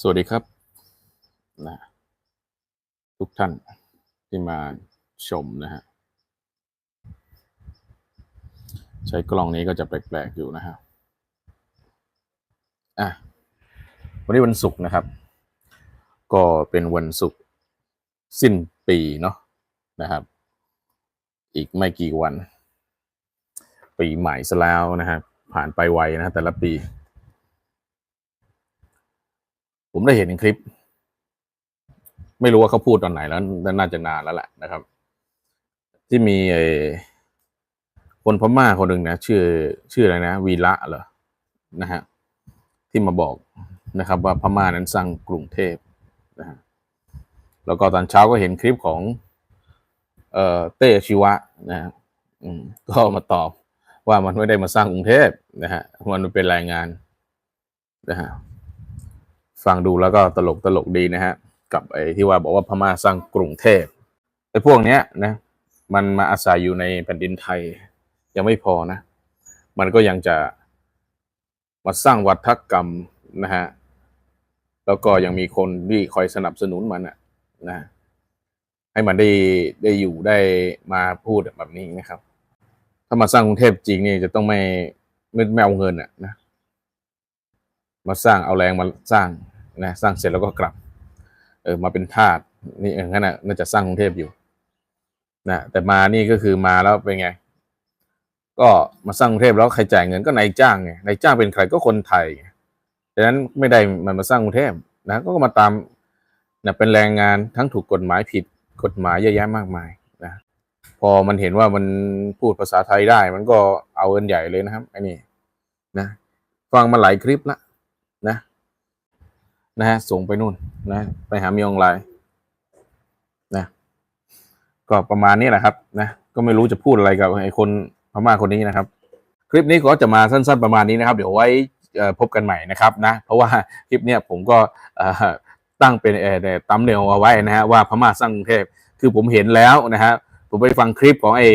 สวัสดีครับนะทุกท่านที่มาชมนะฮะใช้กล้องนี้ก็จะแปลกๆอยู่นะฮะอะวันนี้วันศุกร์นะครับ ก็เป็นวันศุกร์สิ้นปีเนาะนะครับ อีกไม่กี่วัน ปีใหม่ซะแล้วนะฮะผ่านไปไวนะแต่ละปี ผมได้เห็นคลิป ไม่รู้ว่าเขาพูดตอนไหนแล้วน่าจะนานแล้วแหละนะครับ ที่มีคนพม่าคนหนึ่งนะชื่อชื่ออะไรนะวีระเหรอนะฮะที่มาบอกนะครับ ว่าพม่านั้นสร้างกรุงเทพนะฮะแล้วก็ตอนเช้าก็เห็นคลิปของ เอ่อเต้ชีวะนะฮะอืมก็มาตอบว่ามันไม่ได้มาสร้างกรุงเทพนะฮะมันเป็นรายงานนะฮะ ฟังดูแล้วก็ตลกตลกดีนะฮะ กับไอ้ที่ว่าบอกว่าพม่าสร้างกรุงเทพไอ้พวกเนี้ยนะมันมาอาศัยอยู่ในแผ่นดินไทย ยังไม่พอนะ มันก็ยังจะมาสร้างวัฒกรรมนะฮะแล้วก็ยังมีคนที่คอยสนับสนุนมันอะนะให้มันได้ได้อยู่ได้มาพูดแบบนี้นะครับ ถ้ามาสร้างกรุงเทพจริงนี่จะต้องไม่ไม่ไม่เอาเงินอะนะ มาสร้างเอาแรงมาสร้าง นะสร้างเสร็จแล้วก็กลับ เออมาเป็นทาสนี่เอองั้นน่ะน่าจะสร้างกรุงเทพอยู่นะแต่มานี่ก็คือมาแล้วเป็นไง ก็มาสร้างกรุงเทพแล้วใครจ่ายเงินก็นายจ้างไงนายจ้างเป็นใครก็คนไทยดังนั้นไม่ได้มันมาสร้างกรุงเทพนะก็มาตามนะเป็นแรงงานทั้งถูกกฎหมายผิดกฎหมายเยอะแยะมากมายนะพอมันเห็นว่ามันพูดภาษาไทยได้ มันก็เอาเงินใหญ่เลยนะครับไอ้นี่นะฟังมาหลายคลิปละนะ นะฮะส่งไปนู่นนะ ไปหามีออนไลน์นะก็ประมาณนี้แหละครับนะก็ไม่รู้จะพูดอะไรกับไอ้คนพม่าคนนี้นะครับ คลิปนี้ก็จะมาสั้น ๆประมาณนี้นะครับ เดี๋ยวไว้พบกันใหม่นะครับนะ เพราะว่าคลิปเนี้ยผมก็ตั้งเป็นตั้มเนลเอาไว้นะฮะว่าพม่าสร้างกรุงเทพคือผมเห็นแล้วนะฮะผมไปฟังคลิปของไอ้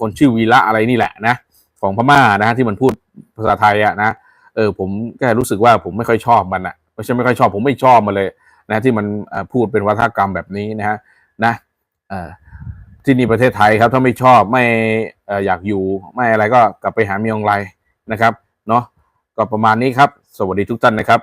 คนชื่อวีระอะไรนี่แหละนะของพม่านะฮะที่มันพูดภาษาไทยอะนะเออผมแค่รู้สึกว่าผมไม่ค่อยชอบมันอะ ไม่ใช่ไม่ค่อยชอบผมไม่ชอบมาเลยนะที่มันพูดเป็นวัฒนกรรมแบบนี้นะฮะนะที่นี่ประเทศไทยครับถ้าไม่ชอบไม่อยากอยู่ไม่อะไรก็กลับไปหาเมียองไลนะครับเนาะก็ประมาณนี้ครับ สวัสดีทุกท่านนะครับ